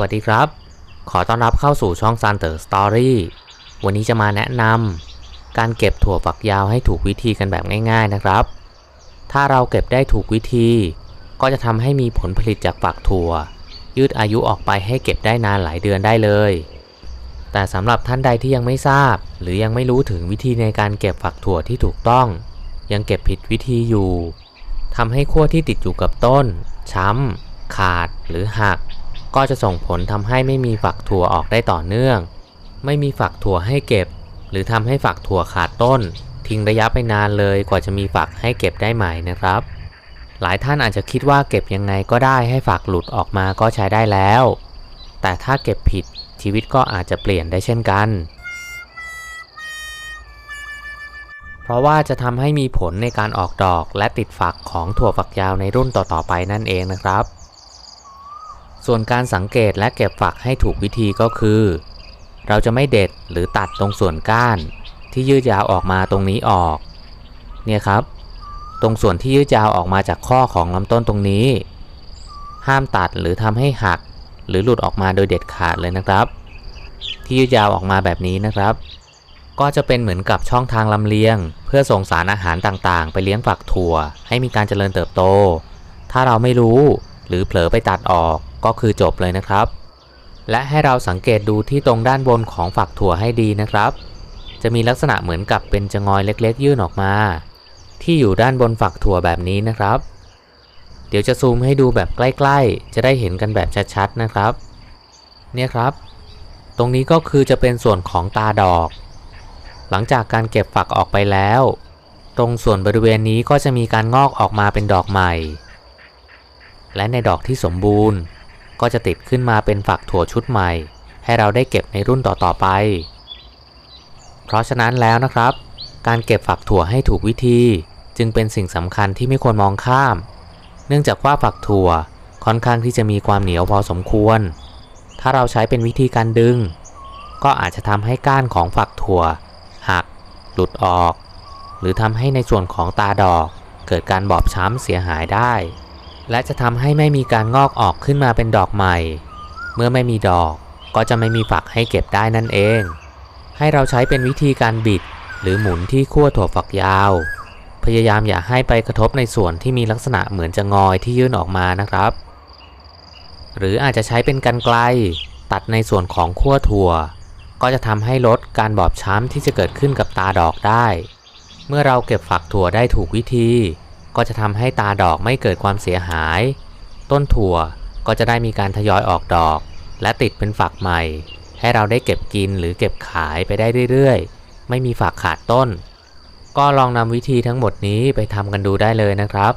วัสดีครับ ขอต้อนรับเข้าสู่ช่อง s ันเตอร์สตอรี่วันนี้จะมาแนะนำการเก็บถั่วฝักยาวให้ถูกวิธีกันแบบง่าย ๆนะครับ ถ้าเราเก็บได้ถูกวิธี ก็จะทำให้มีผลผลิตจากฝักถั่ว ยืดอายุออกไปให้เก็บได้นานหลายเดือนได้เลย แต่สำหรับท่านใดที่ยังไม่ทราบ หรือยังไม่รู้ถึงวิธีในการเก็บฝักถั่วที่ถูกต้อง ยังเก็บผิดวิธีอยู่ทำให้ขั้วที่ติดอยู่กับต้น ช้ำขาดหรือหัก ก็จะส่งผลทำให้ไม่มีฝักถั่วออกได้ต่อเนื่อง ไม่มีฝักถั่วให้เก็บ หรือทำให้ฝักถั่วขาดต้น ทิ้งระยะไปนานเลยกว่าจะมีฝักให้เก็บได้ใหม่นะครับ หลายท่านอาจจะคิดว่าเก็บยังไงก็ได้ให้ฝักหลุดออกมาก็ใช้ได้แล้ว แต่ถ้าเก็บผิดชีวิตก็อาจจะเปลี่ยนได้เช่นกัน เพราะว่าจะทำให้มีผลในการออกดอกและติดฝักของถั่วฝักยาวในรุ่นต่อๆไปนั่นเองนะครับ ส่วนการสังเกตและเก็บฝักให้ถูกวิธีก็คือ เราจะไม่เด็ดหรือตัดตรงส่วนก้านที่ยืดยาวออกมาตรงนี้ออก เนี่ยครับ ตรงส่วนที่ยืดยาวออกมาจากข้อของลำต้นตรงนี้ ห้ามตัดหรือทำให้หัก หรือหลุดออกมาโดยเด็ดขาดเลยนะครับ ที่ยืดยาวออกมาแบบนี้นะครับ ก็จะเป็นเหมือนกับช่องทางลำเลียง เพื่อส่งสารอาหารต่างๆ ไปเลี้ยงฝักถั่ว ให้มีการเจริญเติบโต ถ้าเราไม่รู้ หรือเผลอไปตัดออกก็คือจบเลยนะครับ และให้เราสังเกตดูที่ตรงด้านบนของฝักถั่วให้ดีนะครับ จะมีลักษณะเหมือนกับเป็นจะงอยเล็กๆ ยื่นออกมา ที่อยู่ด้านบนฝักถั่วแบบนี้นะครับ เดี๋ยวจะซูมให้ดูแบบใกล้ๆ จะได้เห็นกันแบบชัดๆนะครับ เนี่ยครับ ตรงนี้ก็คือจะเป็นส่วนของตาดอก หลังจากการเก็บฝักออกไปแล้ว ตรงส่วนบริเวณนี้ก็จะมีการงอกออกมาเป็นดอกใหม่ และในดอกที่สมบูรณ์ ก็จะติดขึ้นมาเป็นฝักถั่วชุดใหม่ ให้เราได้เก็บในรุ่นต่อๆไป เพราะฉะนั้นแล้วนะครับ การเก็บฝักถั่วให้ถูกวิธี จึงเป็นสิ่งสำคัญที่ไม่ควรมองข้าม เนื่องจากว่าฝักถั่วค่อนข้างที่จะมีความเหนียวพอสมควร ถ้าเราใช้เป็นวิธีการดึง ก็อาจจะทำให้ก้านของฝักถั่ว หัก หลุดออก หรือทำให้ในส่วนของตาดอกเกิดการบอบช้ำเสียหายได้ และจะทำให้ไม่มีการงอกออกขึ้นมาเป็นดอกใหม่ เมื่อไม่มีดอกก็จะไม่มีฝักให้เก็บได้นั่นเอง ให้เราใช้เป็นวิธีการบิดหรือหมุนที่ขั้วถั่วฝักยาว พยายามอย่าให้ไปกระทบในส่วนที่มีลักษณะเหมือนจะงอยที่ยื่นออกมานะครับ หรืออาจจะใช้เป็นกันไกลตัดในส่วนของขั้วถั่ว ก็จะทำให้ลดการบอบช้ำที่จะเกิดขึ้นกับตาดอกได้ เมื่อเราเก็บฝักถั่วได้ถูกวิธี ก็จะทำให้ตาดอกไม่เกิดความเสียหาย ต้นถั่วก็จะได้มีการทยอยออกดอก และติดเป็นฝักใหม่ ให้เราได้เก็บกินหรือเก็บขายไปได้เรื่อยๆ ไม่มีฝักขาดต้น ก็ลองนำวิธีทั้งหมดนี้ไปทำกันดูได้เลยนะครับ